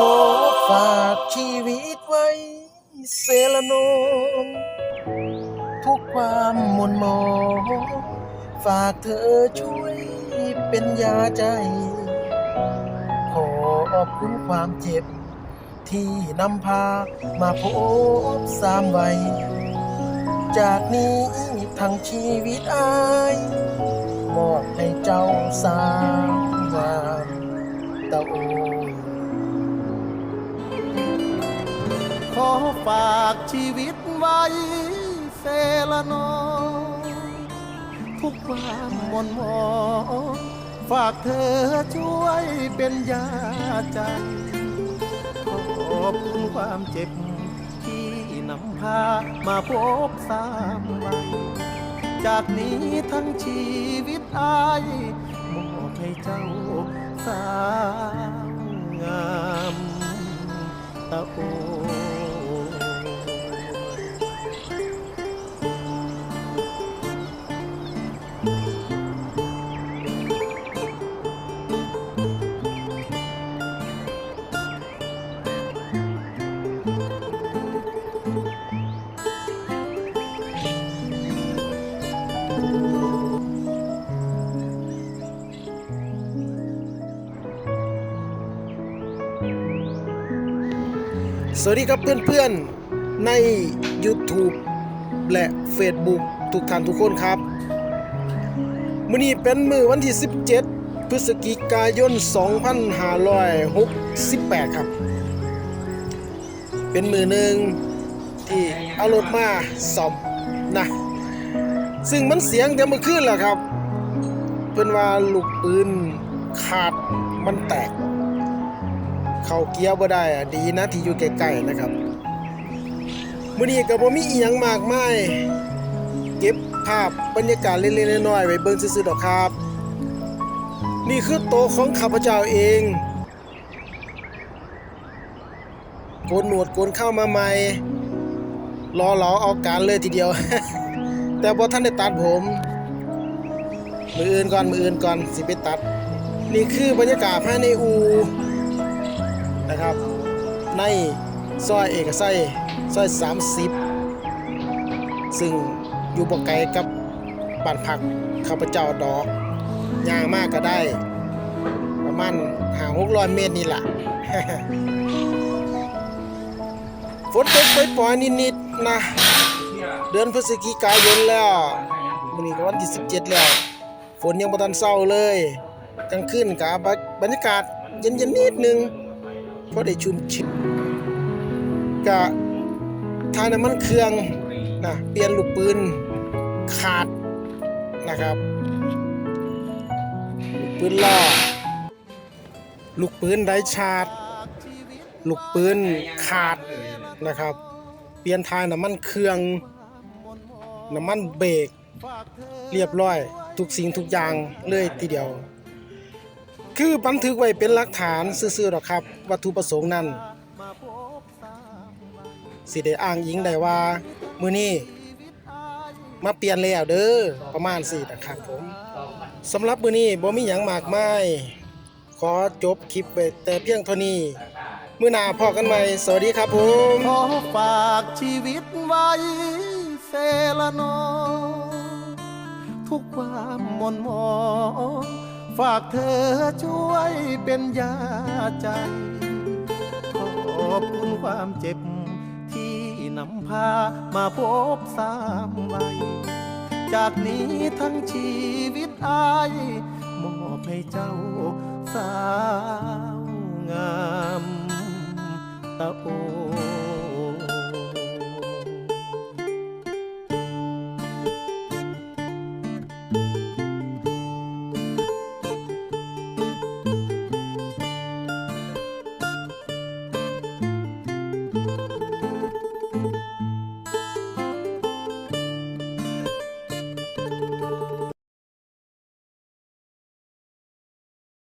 ขอฝากชีวิตไว้เซลโนมทุกความหมนหมองฝากเธอช่วยเป็นยาใจขอบคุณความเจ็บ ที่นำพามาพบสามไว้จากนี้ทั้งชีวิตอายมอบให้เจ้าสามงามตะโอ ฝากชีวิตไว้เซละนอทุกความมนมองฝากเธอช่วยเป็นยาใจขอบคุณความเจ็บที่นำพามาพบสามวันจากนี้ทั้งชีวิตอายมอบให้เจ้าสาวงามตะโอ สวัสดีครับเพื่อนๆ ใน YouTube และ Facebook ทุกท่านทุกคนครับ มื้อนี้เป็นมือวันที่ 17 พฤศจิกายน 2568 ครับ เป็นมือหนึ่งที่เอารถมาซ่อมนะ ซึ่งมันเสียงแต่เมื่อคืนแหละครับ เพื่อนว่าลูกปืนขาดมันแตก เข้าเกียร์บ่ได้อะดีนะที่อยู่ใกล้ๆนะครับมื้อนี้ก็บ่มีอีหยังมากมายเก็บภาพบรรยากาศเล็กๆน้อยๆไว้เบิ่งซื่อๆดอกครับ นี่คือโตของข้าพเจ้าเองโกนหนวดโกนเข้ามาใหม่รอเหลาเอาการเลยทีเดียว แต่บ่ทันได้ตัดผม มืออื่นก่อนมืออื่นก่อนสิไปตัด นี่คือบรรยากาศภายในอู ในซอยเอกชัยซอย 30 ซึ่งอยู่บ่ไกลกับบ้านพักข้าพเจ้าดอกยางมากก็ได้ ประมาณห่าหกร้อยเมตรนี่แหละฝนตกไปปล่อยๆนิดๆนะ เดือนพฤศจิกายนแล้วมื้อนี้ก็วันที่17 แล้ว ฝนยังบ่ทันเศร้าเลย กลางคืนกับบรรยากาศเย็นๆนิดนึง พอได้ชุ่มชื้นกะทายน้ำมันเครื่องนะเปลี่ยนลูกปืนขาดนะครับ ลูกปืนล่อลูกปืนไดชาร์จลูกปืนขาดนะครับ เปลี่ยนทายน้ำมันเครื่องน้ำมันเบรกเรียบร้อย ทุกสิ่งทุกอย่างเลยทีเดียว คือบันทึกไว้เป็นหลักฐานซื่อๆหรอกครับ วัตถุประสงค์นั้นสิได้อ้างอิงได้ว่า มื้อนี้มาเปลี่ยนแล้วเด้อประมาณสี่นะครับผมสำหรับมื้อนี้บ่มีหยังมากมายขอจบคลิปไว้แต่เพียงเท่านี้มื้อหน้าพอกันใหม่สวัสดีครับผมขอฝากชีวิตไว้เซละนอทุกความมนมอง ฝากเธอช่วยเป็นยาใจ ขอบคุณความเจ็บที่นำพามาพบสามใบจากนี้ทั้งชีวิตอายมอบให้เจ้าสาวงามตะโอ